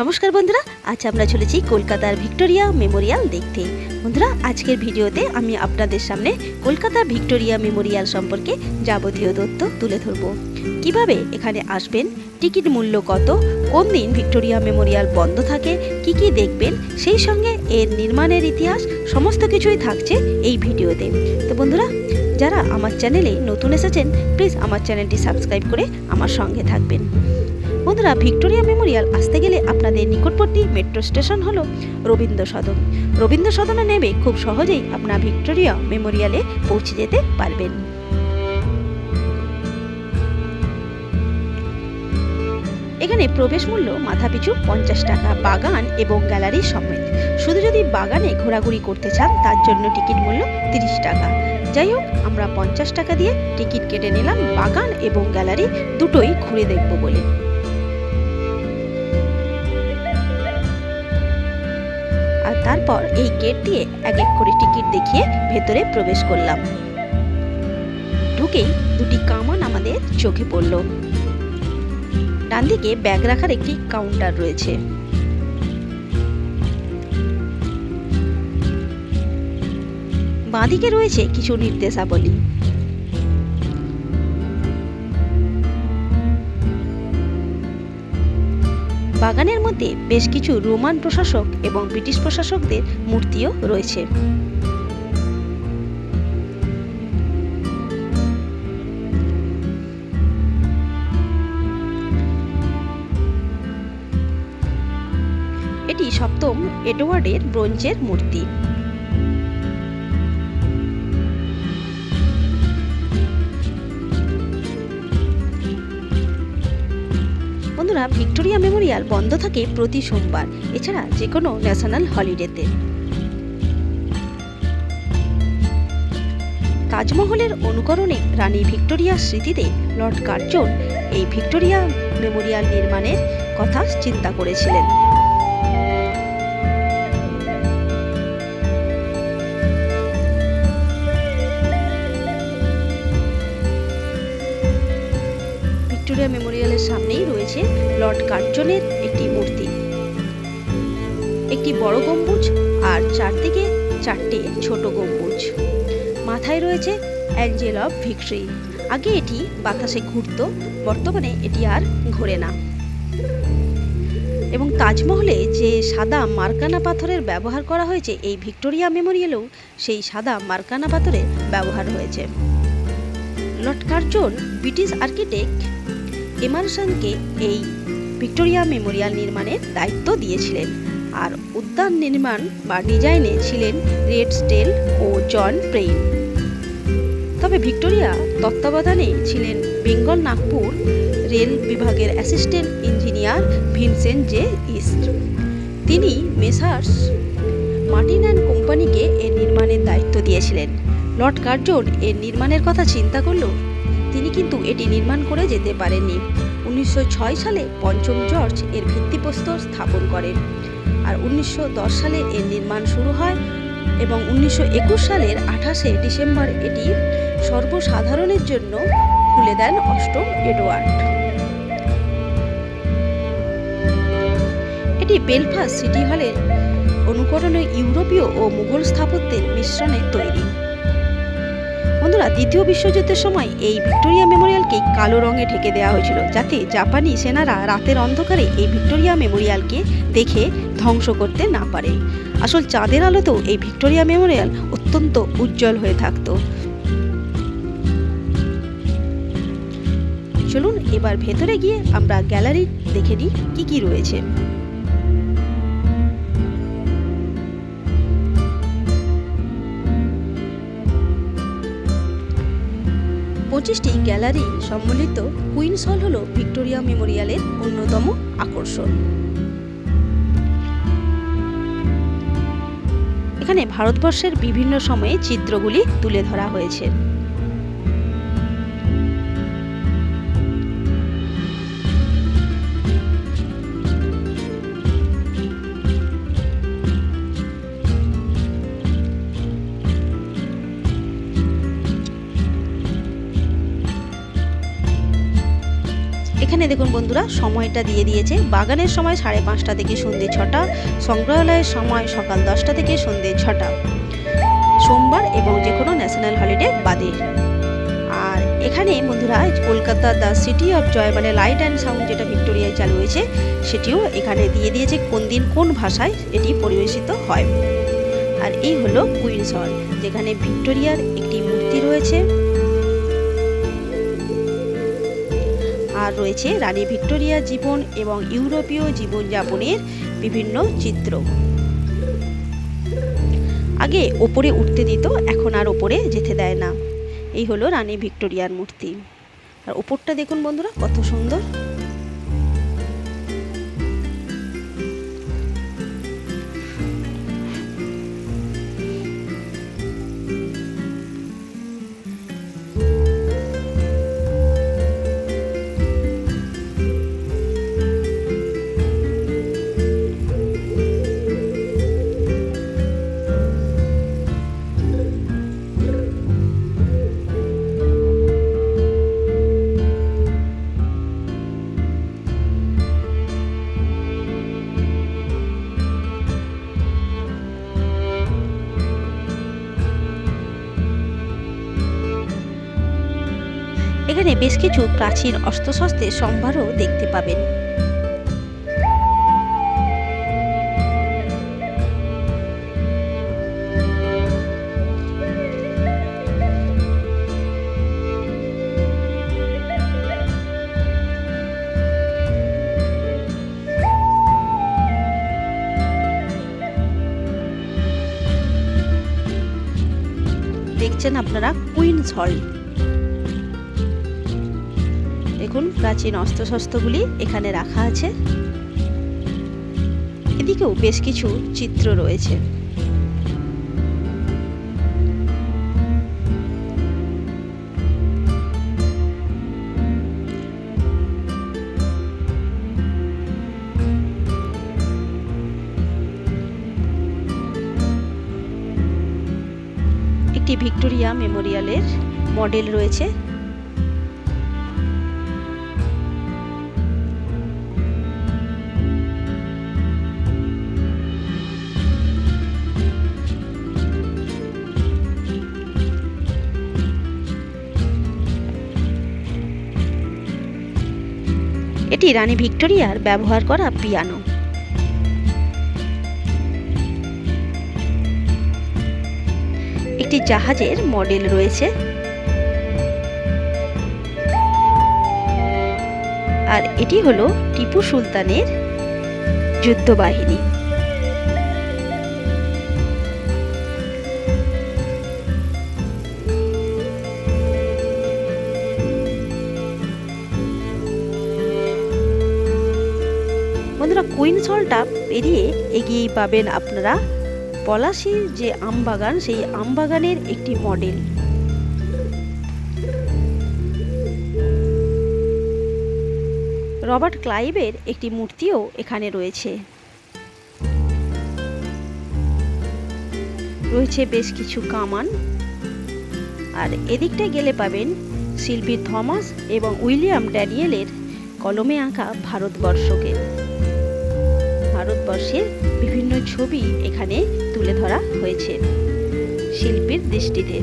নমস্কার বন্ধুরা, আজ আমরা চলেছি কলকাতার ভিক্টোরিয়া মেমোরিয়াল দেখতে। বন্ধুরা, আজকের ভিডিওতে আমি আপনাদের সামনে কলকাতা ভিক্টোরিয়া মেমোরিয়াল সম্পর্কে যাবতীয় তথ্য তুলে ধরব। কীভাবে এখানে আসবেন, টিকিট মূল্য কত, কোন দিন ভিক্টোরিয়া মেমোরিয়াল বন্ধ থাকে, কি কি দেখবেন, সেই সঙ্গে এর নির্মাণের ইতিহাস, সমস্ত কিছুই থাকছে এই ভিডিওতে। তো বন্ধুরা, যারা আমার চ্যানেলে নতুন এসেছেন, প্লিজ আমার চ্যানেলটি সাবস্ক্রাইব করে আমার সঙ্গে থাকবেন। বন্ধুরা, ভিক্টোরিয়া মেমোরিয়াল আসতে গেলে আপনাদের নিকটবর্তী মেট্রো স্টেশন হলো রবীন্দ্র সদন। রবীন্দ্র সদনে নেমে খুব সহজেই আপনার ভিক্টোরিয়া মেমোরিয়ালে পৌঁছে যেতে পারবেন। এখানে প্রবেশ মূল্য মাথাপিছু পঞ্চাশ টাকা, বাগান এবং গ্যালারি সমেত। শুধু যদি বাগানে ঘোরাঘুরি করতে চান, তার জন্য টিকিট মূল্য তিরিশ টাকা। যাই হোক, আমরা পঞ্চাশ টাকা দিয়ে টিকিট কেটে নিলাম বাগান এবং গ্যালারি দুটোই ঘুরে দেখব বলে। তারপর এই গেট দিয়ে এক এক করে টিকিট দেখিয়ে ভেতরে প্রবেশ করলাম। ঢুকেই দুটি কামান আমাদের চোখে পড়ল। ডান দিকে ব্যাগ রাখার একটি কাউন্টার রয়েছে। বাঁদিকে রয়েছে কিছু নির্দেশাবলী। বাগানের মধ্যে বেশ কিছু রোমান প্রশাসক এবং ব্রিটিশ প্রশাসকদের মূর্তিও রয়েছে। এটি সপ্তম এডওয়ার্ডের ব্রোঞ্জের মূর্তি। বন্ধুরা, ভিক্টোরিয়া মেমোরিয়াল বন্ধ থাকে প্রতি সোমবার। এছাড়া যে কোনো ন্যাশনাল হলিডেতে। তাজমহলের অনুকরণে রানী ভিক্টোরিয়ার স্মৃতিতে লর্ড কার্জন এই ভিক্টোরিয়া মেমোরিয়াল নির্মাণের কথা চিন্তা করেছিলেন। ভিক্টোরিয়া মেমোরিয়ালের সামনেই রয়েছে লর্ড কার্জনের একটি মূর্তি। একটি বড় গম্বুজ আর চারদিকে চারটে ছোট গম্বুজ। মাথায় রয়েছে অ্যাঞ্জেল অফ ভিক্টরি। আগে এটি বাতাসে ঘুরত, বর্তমানে এটি আর ঘোরে না। এবং তাজমহলে যে সাদা মার্কানা পাথরের ব্যবহার করা হয়েছে এই ভিক্টোরিয়া মেমোরিয়ালেও সেই সাদা মার্কানা পাথরের ব্যবহার হয়েছে। লর্ড কার্জন ব্রিটিশ আর্কিটেক্ট এমারসনকে এই ভিক্টোরিয়া মেমোরিয়াল নির্মাণের দায়িত্ব দিয়েছিলেন। আর উদ্যান নির্মাণ বা ডিজাইনে ছিলেন রেড স্টেল ও জন প্রেইন। তবে ভিক্টোরিয়া তত্ত্বাবধানে ছিলেন বেঙ্গল নাগপুর রেল বিভাগের assistant engineer Vincent J East. তিনি মেসার্স মার্টিন অ্যান্ড কোম্পানিকে এর নির্মাণের দায়িত্ব দিয়েছিলেন। লর্ড কার্জন এর নির্মাণের কথা চিন্তা করলেও তিনি কিন্তু এটি নির্মাণ করে যেতে পারেননি। উনিশশো ছয় সালে পঞ্চম জর্জ এর ভিত্তিপ্রস্তর স্থাপন করেন আর উনিশশো দশ সালে এর নির্মাণ শুরু হয় এবং উনিশশো একুশ সালের আঠাশে ডিসেম্বর এটি সর্বসাধারণের জন্য খুলে দেন অষ্টম এডওয়ার্ড। এটি বেলফাস্ট সিটি হলের অনুকরণে ইউরোপীয় ও মুঘল স্থাপত্যের মিশ্রণে তৈরি। বন্ধুরা, দ্বিতীয় বিশ্বযুদ্ধের সময় এই ভিক্টোরিয়া মেমোরিয়ালকে কালো রঙে ঢেকে দেওয়া হয়েছিল, যাতে জাপানি সেনারা রাতের অন্ধকারে এই ভিক্টোরিয়া মেমোরিয়ালকে দেখে ধ্বংস করতে না পারে। আসল চাঁদের আলোতেও এই ভিক্টোরিয়া মেমোরিয়াল অত্যন্ত উজ্জ্বল হয়ে থাকতো। চলুন এবার ভেতরে গিয়ে আমরা গ্যালারি দেখে নিই কি কি রয়েছে। পঁচিশটি গ্যালারি সম্মিলিত কুইন্স হল হল ভিক্টোরিয়া মেমোরিয়ালের অন্যতম আকর্ষণ। এখানে ভারতবর্ষের বিভিন্ন সময়ে চিত্রগুলি তুলে ধরা হয়েছে। এখানে দেখুন বন্ধুরা, সময়টা দিয়ে দিয়েছে। বাগানের সময় সাড়ে পাঁচটা থেকে সন্ধ্যে ছটা, সংগ্রহালয়ের সময় সকাল দশটা থেকে সন্ধ্যে ছটা। সোমবার এবং যে কোনো ন্যাশনাল হলিডে বাদে। আর এখানে বন্ধুরা, Kolkata the city of joy মানে লাইট অ্যান্ড সাউন্ড যেটা ভিক্টোরিয়ায় চালু হয়েছে, সেটিও এখানে দিয়ে দিয়েছে কোন দিন কোন ভাষায় এটি পরিবেশিত হয়। আর এই হলো কুইন্স হল, যেখানে ভিক্টোরিয়ার একটি মূর্তি রয়েছে। আর রয়েছে রানী ভিক্টোরিয়া জীবন এবং ইউরোপীয় জীবনযাপনের বিভিন্ন চিত্র। আগে ওপরে উঠতে দিত, এখন আর ওপরে যেতে দেয় না। এই হলো রানী ভিক্টোরিয়ার মূর্তি। আর ওপরটা দেখুন বন্ধুরা, কত সুন্দর। এখানে বেশ কিছু প্রাচীন অস্ত্রশস্ত্রের সম্ভারও দেখতে পাবেন। দেখছেন আপনারা কুইন্স হল। দেখুন, প্রাচীন অস্ত্রশস্ত্রগুলি এখানে রাখা আছে। এদিকেও বেশ কিছু চিত্র রয়েছে। একটি ভিক্টোরিয়া মেমোরিয়ালের মডেল রয়েছে। এটি রানী ভিক্টোরিয়ার ব্যবহার করা পিয়ানো। একটি জাহাজের মডেল রয়েছে। আর এটি হলো টিপু সুলতানের যুদ্ধবাহিনী। বন্ধুরা কুইন্স হলটা পেরিয়ে এগিয়েই পাবেন আপনারা। পলাশির যে আমবাগান, সেই আমবাগানের একটি মডেল রবার্ট ক্লাইভের একটি মূর্তিও এখানে রয়েছে। রয়েছে বেশ কিছু কামান। আর এদিকটায় গেলে পাবেন শিল্পী থমাস এবং উইলিয়াম ড্যানিয়েলের কলমে আঁকা ভারতবর্ষকে। ভারতবর্ষের বিভিন্ন ছবি এখানে তুলে ধরা হয়েছে শিল্পীর দৃষ্টিতে।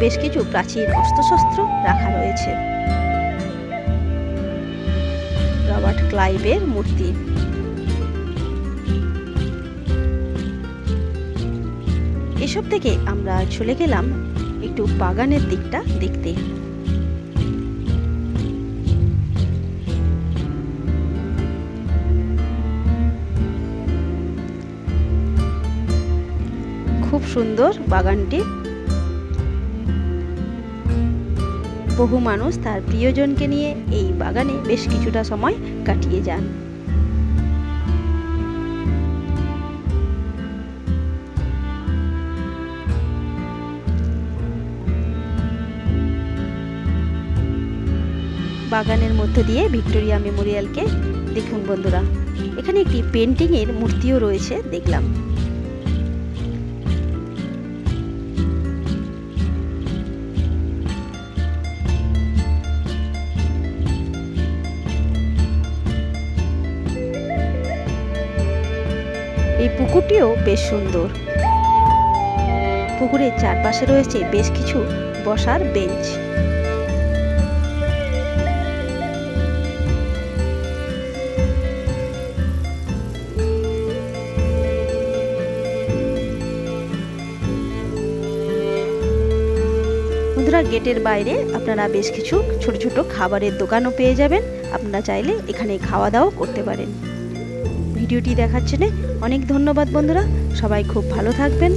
বেশ কিছু প্রাচীন অস্ত্রশস্ত্র রাখা রয়েছে। রবার্ট ক্লাইবের মূর্তি। এসব থেকে আমরা চলে গেলাম একটু বাগানের দিকটা দেখতে। খুব সুন্দর বাগানটি। বহু মানুষ তার প্রিয়জনকে নিয়ে এই বাগানে বেশ কিছুটা সময় কাটিয়ে যান। বাগানের মধ্য দিয়ে ভিক্টোরিয়া মেমোরিয়ালকে দেখুন বন্ধুরা। এখানে একটি পেন্টিংয়ের মূর্তিও রয়েছে, দেখলাম। এই পুকুরটিও বেশ সুন্দর। পুকুরের চারপাশে রয়েছে বেশ কিছু বসার বেঞ্চ। বন্ধুরা গেটের বাইরে আপনারা বেশ কিছু ছোট ছোট খাবারের দোকানও পেয়ে যাবেন। আপনারা চাইলে এখানে খাওয়া দাওয়াও করতে পারেন। ভিডিওটি দেখার জন্য অনেক ধন্যবাদ বন্ধুরা। সবাই খুব ভালো থাকবেন।